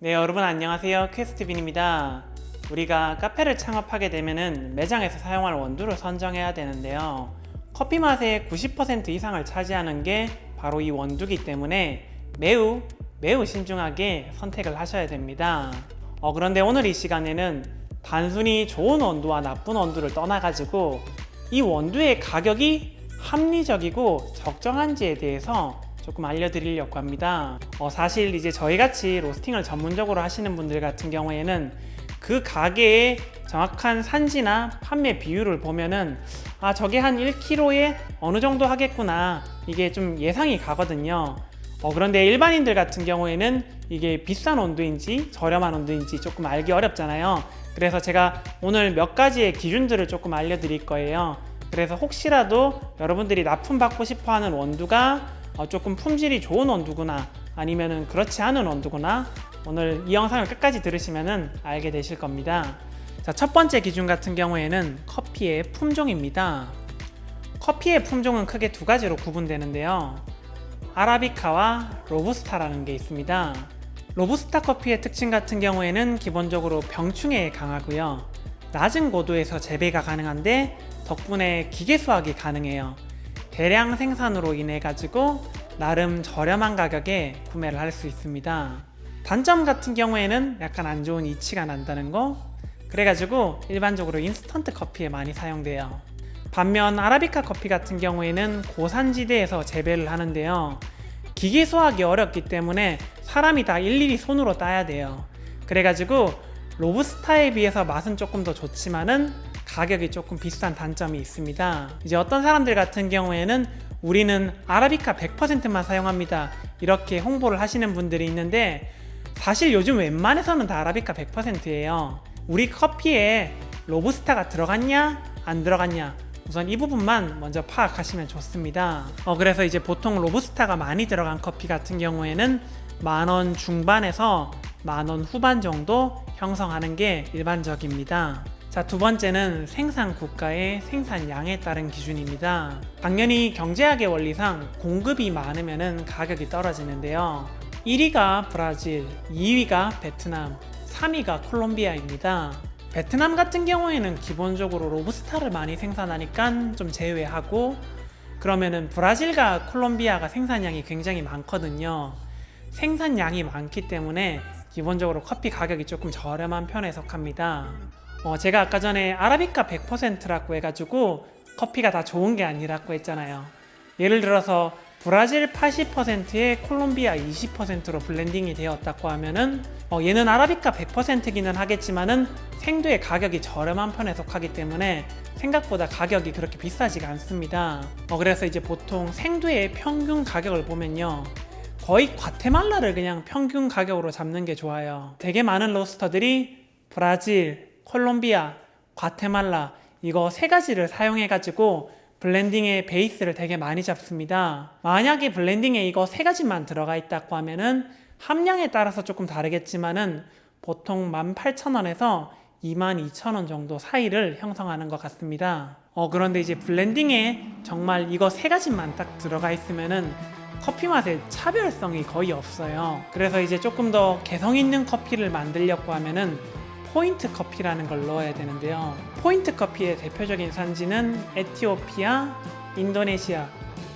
네, 여러분 안녕하세요. 퀘스트빈입니다. 우리가 카페를 창업하게 되면은 매장에서 사용할 원두를 선정해야 되는데요. 커피 맛의 90% 이상을 차지하는 게 바로 이 원두기 때문에 매우 매우 신중하게 선택을 하셔야 됩니다. 어, 그런데 오늘 이 시간에는 단순히 좋은 원두와 나쁜 원두를 떠나 가지고 이 원두의 가격이 합리적이고 적정한지에 대해서 조금 알려드리려고 합니다. 어, 사실 이제 저희같이 로스팅을 전문적으로 하시는 분들 같은 경우에는 그 가게의 정확한 산지나 판매 비율을 보면은 아 저게 한 1kg에 어느 정도 하겠구나 이게 좀 예상이 가거든요. 어, 그런데 일반인들 같은 경우에는 이게 비싼 온도인지 저렴한 온도인지 조금 알기 어렵잖아요. 그래서 제가 오늘 몇 가지의 기준들을 조금 알려드릴 거예요. 그래서 혹시라도 여러분들이 납품받고 싶어 하는 원두가 어, 조금 품질이 좋은 원두구나 아니면은 그렇지 않은 원두구나 오늘 이 영상을 끝까지 들으시면은 알게 되실 겁니다. 자, 첫 번째 기준 같은 경우에는 커피의 품종입니다. 커피의 품종은 크게 두 가지로 구분되는데요. 아라비카와 로부스타라는 게 있습니다. 로부스타 커피의 특징 같은 경우에는 기본적으로 병충해에 강하고요. 낮은 고도에서 재배가 가능한데 덕분에 기계 수확이 가능해요. 대량 생산으로 인해 가지고 나름 저렴한 가격에 구매를 할 수 있습니다. 단점 같은 경우에는 약간 안 좋은 이치가 난다는 거. 그래가지고 일반적으로 인스턴트 커피에 많이 사용돼요. 반면 아라비카 커피 같은 경우에는 고산지대에서 재배를 하는데요. 기계 수확이 어렵기 때문에 사람이 다 일일이 손으로 따야 돼요. 그래가지고 로부스타에 비해서 맛은 조금 더 좋지만은 가격이 조금 비싼 단점이 있습니다. 이제 어떤 사람들 같은 경우에는 우리는 아라비카 100%만 사용합니다. 이렇게 홍보를 하시는 분들이 있는데 사실 요즘 웬만해서는 다 아라비카 100%예요. 우리 커피에 로부스타가 들어갔냐 안 들어갔냐 우선 이 부분만 먼저 파악하시면 좋습니다. 어, 그래서 이제 보통 로부스타가 많이 들어간 커피 같은 경우에는 만원 중반에서 만원 후반 정도 형성하는 게 일반적입니다. 자, 두 번째는 생산 국가의 생산량에 따른 기준입니다. 당연히 경제학의 원리상 공급이 많으면 가격이 떨어지는데요. 1위가 브라질, 2위가 베트남, 3위가 콜롬비아입니다. 베트남 같은 경우에는 기본적으로 로부스타를 많이 생산하니까 좀 제외하고 그러면은 브라질과 콜롬비아가 생산량이 굉장히 많거든요. 생산량이 많기 때문에 기본적으로 커피 가격이 조금 저렴한 편에 속합니다. 어, 제가 아까 전에 아라비카 100%라고 해가지고 커피가 다 좋은 게 아니라고 했잖아요. 예를 들어서 브라질 80%에 콜롬비아 20%로 블렌딩이 되었다고 하면은 어, 얘는 아라비카 100%기는 하겠지만은 생두의 가격이 저렴한 편에 속하기 때문에 생각보다 가격이 그렇게 비싸지가 않습니다. 어, 그래서 이제 보통 생두의 평균 가격을 보면요. 거의 과테말라를 그냥 평균 가격으로 잡는 게 좋아요. 되게 많은 로스터들이 브라질, 콜롬비아, 과테말라 이거 세 가지를 사용해 가지고 블렌딩의 베이스를 되게 많이 잡습니다. 만약에 블렌딩에 이거 세 가지만 들어가 있다고 하면은 함량에 따라서 조금 다르겠지만은 보통 18,000원에서 22,000원 정도 사이를 형성하는 것 같습니다. 어, 그런데 이제 블렌딩에 정말 이거 세 가지만 딱 들어가 있으면은 커피 맛의 차별성이 거의 없어요. 그래서 이제 조금 더 개성 있는 커피를 만들려고 하면은 포인트 커피라는 걸 넣어야 되는데요. 포인트 커피의 대표적인 산지는 에티오피아, 인도네시아,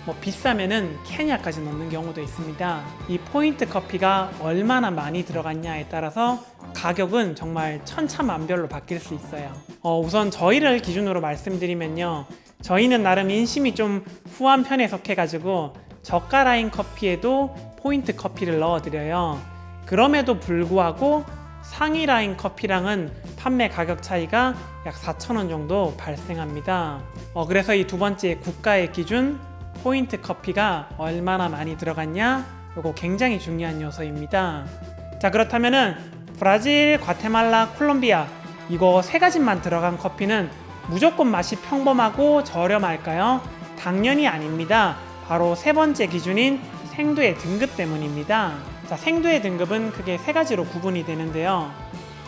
뭐 비싸면은 케냐까지 넣는 경우도 있습니다. 이 포인트 커피가 얼마나 많이 들어갔냐에 따라서 가격은 정말 천차만별로 바뀔 수 있어요. 어, 우선 저희를 기준으로 말씀드리면요. 저희는 나름 인심이 좀 후한 편에 속해가지고 저가 라인 커피에도 포인트 커피를 넣어드려요. 그럼에도 불구하고 상위 라인 커피랑은 판매 가격 차이가 약 4,000원 정도 발생합니다. 어, 그래서 이 두 번째 국가의 기준 포인트 커피가 얼마나 많이 들어갔냐? 이거 굉장히 중요한 요소입니다. 자, 그렇다면은 브라질, 과테말라, 콜롬비아 이거 세 가지만 들어간 커피는 무조건 맛이 평범하고 저렴할까요? 당연히 아닙니다. 바로 세 번째 기준인 생두의 등급 때문입니다. 자, 생두의 등급은 크게 세 가지로 구분이 되는데요.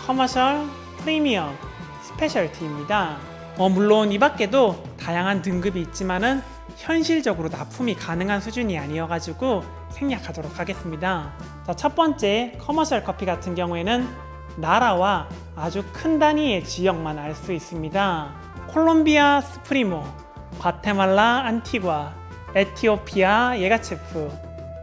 커머셜, 프리미엄, 스페셜티입니다. 어, 물론 이 밖에도 다양한 등급이 있지만은 현실적으로 납품이 가능한 수준이 아니어가지고 생략하도록 하겠습니다. 자, 첫 번째 커머셜 커피 같은 경우에는 나라와 아주 큰 단위의 지역만 알 수 있습니다. 콜롬비아 스프리모, 과테말라 안티과, 에티오피아 예가체프,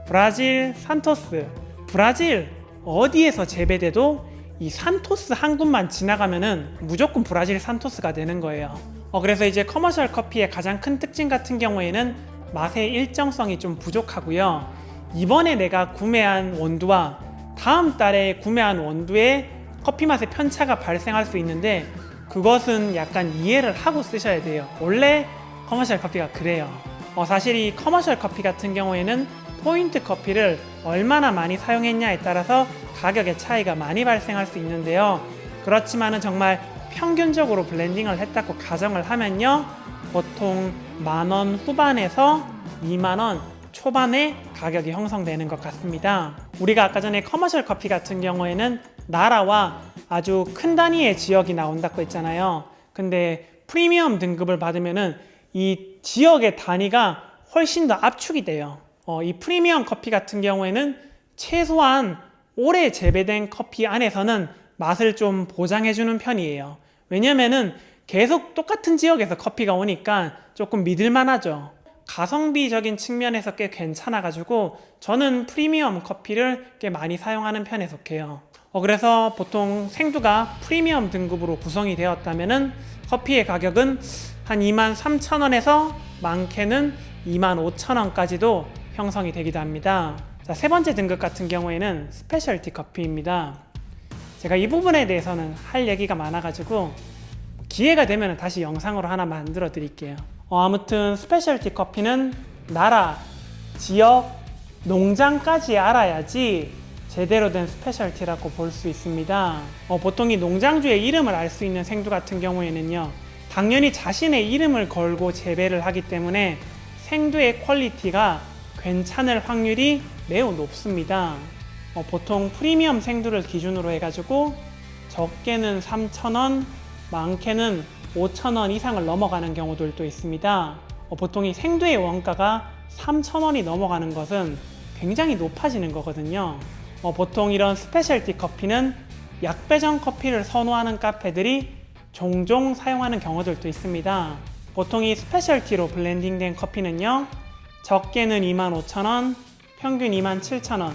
브라질 산토스, 브라질 어디에서 재배돼도 이 산토스 한 군만 지나가면은 무조건 브라질 산토스가 되는 거예요. 어, 그래서 이제 커머셜 커피의 가장 큰 특징 같은 경우에는 맛의 일정성이 좀 부족하고요. 이번에 내가 구매한 원두와 다음 달에 구매한 원두의 커피 맛의 편차가 발생할 수 있는데 그것은 약간 이해를 하고 쓰셔야 돼요. 원래 커머셜 커피가 그래요. 어, 사실 이 커머셜 커피 같은 경우에는 포인트 커피를 얼마나 많이 사용했냐에 따라서 가격의 차이가 많이 발생할 수 있는데요. 그렇지만은 정말 평균적으로 블렌딩을 했다고 가정을 하면요. 보통 만 원 후반에서 2만 원 초반에 가격이 형성되는 것 같습니다. 우리가 아까 전에 커머셜 커피 같은 경우에는 나라와 아주 큰 단위의 지역이 나온다고 했잖아요. 근데 프리미엄 등급을 받으면은 이 지역의 단위가 훨씬 더 압축이 돼요. 어, 이 프리미엄 커피 같은 경우에는 최소한 오래 재배된 커피 안에서는 맛을 좀 보장해주는 편이에요. 왜냐면은 계속 똑같은 지역에서 커피가 오니까 조금 믿을만하죠. 가성비적인 측면에서 꽤 괜찮아가지고 저는 프리미엄 커피를 꽤 많이 사용하는 편에 속해요. 어, 그래서 보통 생두가 프리미엄 등급으로 구성이 되었다면은 커피의 가격은 한 2만 3천 원에서 많게는 2만 5천 원까지도 형성이 되기도 합니다. 자, 세 번째 등급 같은 경우에는 스페셜티 커피입니다. 제가 이 부분에 대해서는 할 얘기가 많아가지고 기회가 되면 다시 영상으로 하나 만들어 드릴게요. 어, 아무튼 스페셜티 커피는 나라, 지역, 농장까지 알아야지 제대로 된 스페셜티라고 볼 수 있습니다. 어, 보통 이 농장주의 이름을 알 수 있는 생두 같은 경우에는요, 당연히 자신의 이름을 걸고 재배를 하기 때문에 생두의 퀄리티가 괜찮을 확률이 매우 높습니다. 어, 보통 프리미엄 생두를 기준으로 해가지고 적게는 3,000원, 많게는 5,000원 이상을 넘어가는 경우들도 있습니다. 어, 보통 이 생두의 원가가 3,000원이 넘어가는 것은 굉장히 높아지는 거거든요. 어, 보통 이런 스페셜티 커피는 약배정 커피를 선호하는 카페들이 종종 사용하는 경우들도 있습니다. 보통 이 스페셜티로 블렌딩된 커피는요, 적게는 25,000원, 평균 27,000원,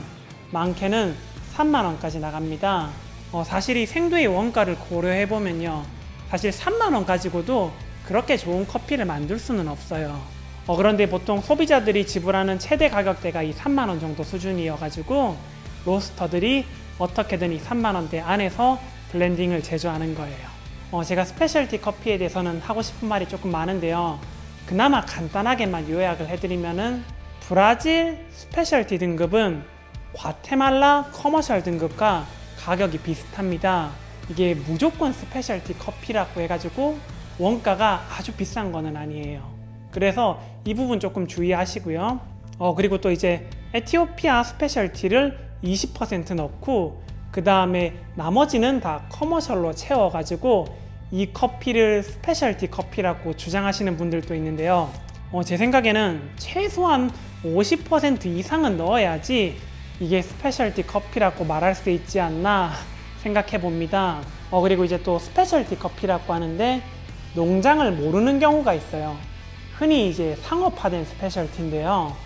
많게는 3만원까지 나갑니다. 어, 사실 이 생두의 원가를 고려해 보면요, 사실 3만원 가지고도 그렇게 좋은 커피를 만들 수는 없어요. 어, 그런데 보통 소비자들이 지불하는 최대 가격대가 이 3만원 정도 수준이어가지고 로스터들이 어떻게든 이 3만원대 안에서 블렌딩을 제조하는 거예요. 어, 제가 스페셜티 커피에 대해서는 하고 싶은 말이 조금 많은데요. 그나마 간단하게만 요약을 해드리면은 브라질 스페셜티 등급은 과테말라 커머셜 등급과 가격이 비슷합니다. 이게 무조건 스페셜티 커피라고 해가지고 원가가 아주 비싼 거는 아니에요. 그래서 이 부분 조금 주의하시고요. 어, 그리고 또 이제 에티오피아 스페셜티를 20% 넣고 그 다음에 나머지는 다 커머셜로 채워가지고 이 커피를 스페셜티 커피라고 주장하시는 분들도 있는데요. 어, 제 생각에는 최소한 50% 이상은 넣어야지 이게 스페셜티 커피라고 말할 수 있지 않나 생각해 봅니다. 어, 그리고 이제 또 스페셜티 커피라고 하는데 농장을 모르는 경우가 있어요. 흔히 이제 상업화된 스페셜티인데요.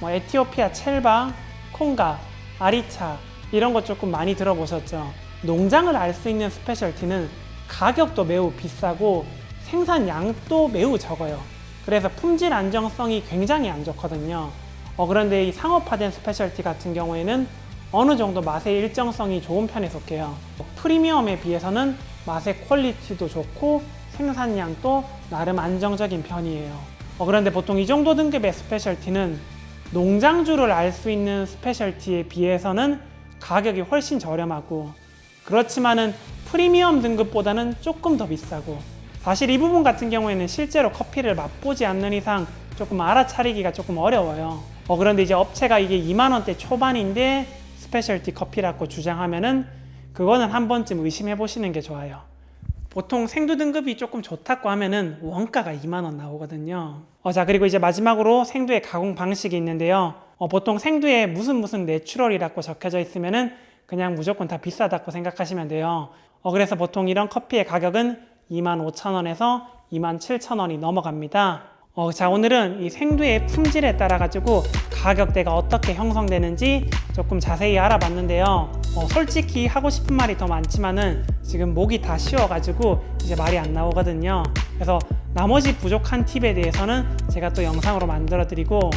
뭐 에티오피아 첼바, 콩가, 아리차 이런 거 조금 많이 들어보셨죠? 농장을 알 수 있는 스페셜티는 가격도 매우 비싸고 생산량도 매우 적어요. 그래서 품질 안정성이 굉장히 안 좋거든요. 어, 그런데 이 상업화된 스페셜티 같은 경우에는 어느 정도 맛의 일정성이 좋은 편에 속해요. 프리미엄에 비해서는 맛의 퀄리티도 좋고 생산량도 나름 안정적인 편이에요. 어, 그런데 보통 이 정도 등급의 스페셜티는 농장주를 알 수 있는 스페셜티에 비해서는 가격이 훨씬 저렴하고 그렇지만은 프리미엄 등급보다는 조금 더 비싸고 사실 이 부분 같은 경우에는 실제로 커피를 맛보지 않는 이상 조금 알아차리기가 조금 어려워요. 어, 그런데 이제 업체가 이게 2만 원대 초반인데 스페셜티 커피라고 주장하면은 그거는 한 번쯤 의심해 보시는 게 좋아요. 보통 생두 등급이 조금 좋다고 하면은 원가가 2만 원 나오거든요. 어, 자 그리고 이제 마지막으로 생두의 가공 방식이 있는데요. 어, 보통 생두에 무슨 무슨 내추럴이라고 적혀져 있으면은 그냥 무조건 다 비싸다고 생각하시면 돼요. 어, 그래서 보통 이런 커피의 가격은 25,000원에서 27,000원이 넘어갑니다. 어, 자, 오늘은 이 생두의 품질에 따라 가지고 가격대가 어떻게 형성되는지 조금 자세히 알아봤는데요. 어, 솔직히 하고 싶은 말이 더 많지만은 지금 목이 다 쉬어가지고 이제 말이 안 나오거든요. 그래서 나머지 부족한 팁에 대해서는 제가 또 영상으로 만들어 드리고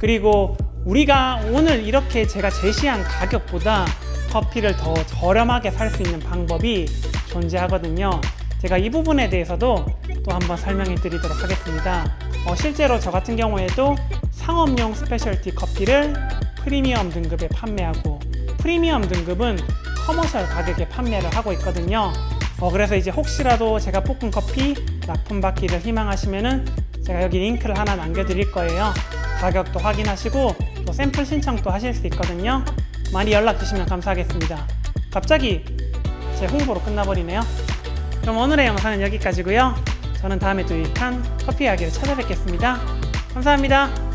그리고 우리가 오늘 이렇게 제가 제시한 가격보다 커피를 더 저렴하게 살 수 있는 방법이 존재하거든요. 제가 이 부분에 대해서도 또 한번 설명해 드리도록 하겠습니다. 어, 실제로 저 같은 경우에도 상업용 스페셜티 커피를 프리미엄 등급에 판매하고 프리미엄 등급은 커머셜 가격에 판매를 하고 있거든요. 어, 그래서 이제 혹시라도 제가 볶은 커피 납품받기를 희망하시면은 제가 여기 링크를 하나 남겨드릴 거예요. 가격도 확인하시고 또 샘플 신청도 하실 수 있거든요. 많이 연락 주시면 감사하겠습니다. 갑자기 제 홍보로 끝나버리네요. 그럼 오늘의 영상은 여기까지고요. 저는 다음에 또 유익한 커피 이야기를 찾아뵙겠습니다. 감사합니다.